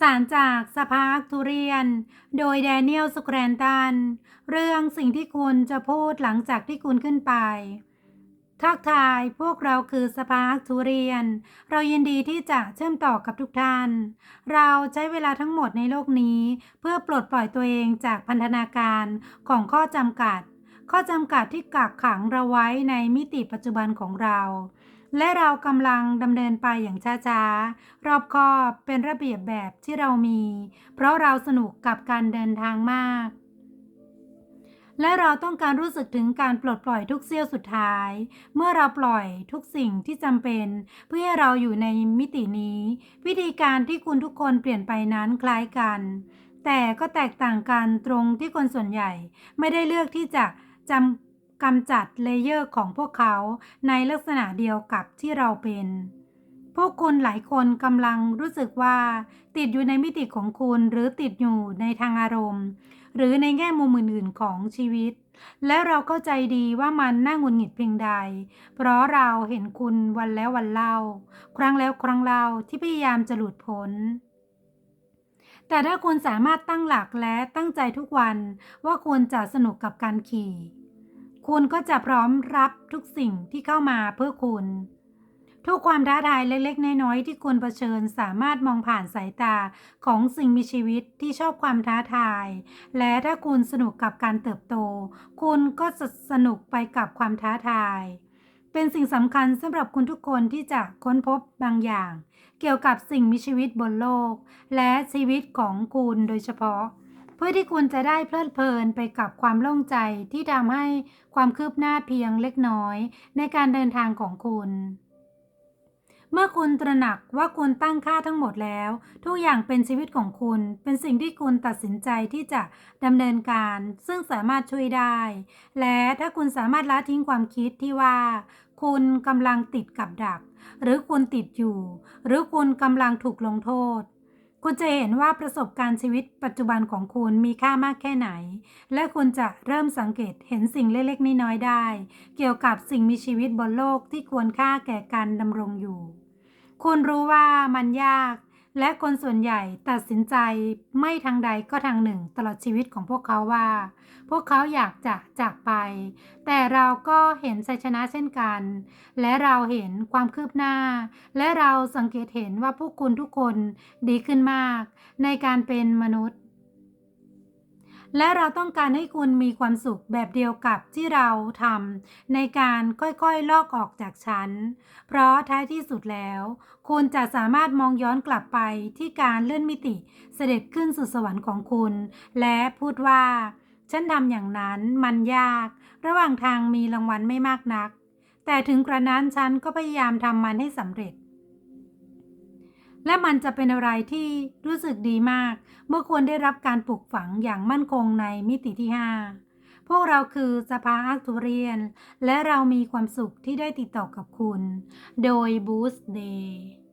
สารจากสภาอักทุเรียน โดยแดเนียลสแครนตัน เรื่องสิ่งที่คุณจะพูดหลังจากที่คุณขึ้นไป ทักทายพวกเราคือสภาอักทุเรียน เรายินดีที่จะเชื่อมต่อกับทุกท่าน เราใช้เวลาทั้งหมดในโลกนี้ เพื่อปลดปล่อยตัวเองจากพันธนาการของข้อจำกัด ข้อจำกัดที่กักขังเราไว้ในมิติปัจจุบันของเรา และเรากำลังดำเนินไปอย่างช้าๆ รอบคอบเป็นระเบียบแบบที่เรามี เพราะเราสนุกกับการเดินทางมาก และเราต้องการรู้สึกถึงการปลดปล่อยทุกเสี้ยวสุดท้าย เมื่อเราปล่อยทุกสิ่งที่จำเป็น เพื่อให้เราอยู่ในมิตินี้ วิธีการที่คุณทุกคนเปลี่ยนไปนั้นคล้ายกัน แต่ก็แตกต่างกันตรงที่คนส่วนใหญ่ไม่ได้เลือกที่จะจำ กำจัดเลเยอร์ของพวกเขาในลักษณะเดียวกับที่เราเป็น พวกคุณหลายคนกำลังรู้สึกว่า ติดอยู่ในมิติของคุณหรือติดอยู่ในทางอารมณ์ หรือในแง่มุมอื่นๆของชีวิต และเราเข้าใจดีว่ามันน่าหงุดหงิดเพียงใด เพราะเราเห็นคุณวันแล้ววันเล่า ครั้งแล้วครั้งเล่าที่พยายามจะหลุดพ้นแต่ถ้าคุณสามารถตั้งหลักและตั้งใจทุกวันว่าคุณจะสนุกกับการขี่ คุณก็จะพร้อมรับทุกสิ่งที่เข้ามาเพื่อคุณ ทุกความท้าทายเล็กๆ น้อยๆที่คุณเผชิญสามารถมองผ่านสายตาของสิ่งมีชีวิตที่ชอบความท้าทาย และถ้าคุณสนุกกับการเติบโต คุณก็จะสนุกไปกับความท้าทาย เป็นสิ่งสำคัญสำหรับคุณทุกคนที่จะค้นพบบางอย่าง เกี่ยวกับสิ่งมีชีวิตบนโลก และชีวิตของคุณโดยเฉพาะ เพื่อที่คุณจะได้เพลิดเพลินไปกับความโล่งใจที่ทำให้ความคืบหน้าเพียงเล็กน้อย ในการเดินทางของคุณ เมื่อคุณตระหนักว่าคุณตั้งค่าทั้งหมดแล้ว ทุกอย่างเป็นชีวิตของคุณ เป็นสิ่งที่คุณตัดสินใจที่จะดำเนินการ ซึ่งสามารถช่วยได้ และถ้าคุณสามารถละทิ้งความคิดที่ว่า คุณกำลังติดกับดัก หรือคุณติดอยู่ หรือคุณกำลังถูกลงโทษ คุณจะเห็นว่าประสบการณ์ชีวิตปัจจุบันของคุณมีค่ามากแค่ไหน และคุณจะเริ่มสังเกตเห็นสิ่งเล็กๆน้อยๆได้ เกี่ยวกับสิ่งมีชีวิตบนโลกที่ควรค่าแก่การดำรงอยู่ คุณรู้ว่ามันยาก และคนส่วนใหญ่ตัดสินใจไม่ทางใดก็ทางหนึ่ง ตลอดชีวิตของพวกเขาว่า พวกเขาอยากจะจากไป แต่เราก็เห็นชัยชนะเช่นกัน และเราเห็นความคืบหน้า และเราสังเกตเห็นว่าพวกคุณทุกคนดีขึ้นมาก ในการเป็นมนุษย์ และเราต้องการให้คุณมีความสุขแบบเดียวกับที่เราทำในการค่อยๆลอกออกจากฉัน เพราะท้ายที่สุดแล้ว คุณจะสามารถมองย้อนกลับไปที่การเลื่อนมิติเสด็จขึ้นสู่สวรรค์ของคุณ และพูดว่า ฉันทำอย่างนั้นมันยาก ระหว่างทางมีรางวัลไม่มากนัก แต่ถึงกระนั้นฉันก็พยายามทำมันให้สำเร็จ และมันจะเป็นอะไรที่รู้สึกดีมาก เมื่อควรได้รับการปลูกฝังอย่างมั่นคงในมิติที่ 5 พวกเราคือสภาอักทุเรียน และเรามีความสุขที่ได้ติดต่อกับคุณ โดย Boost Day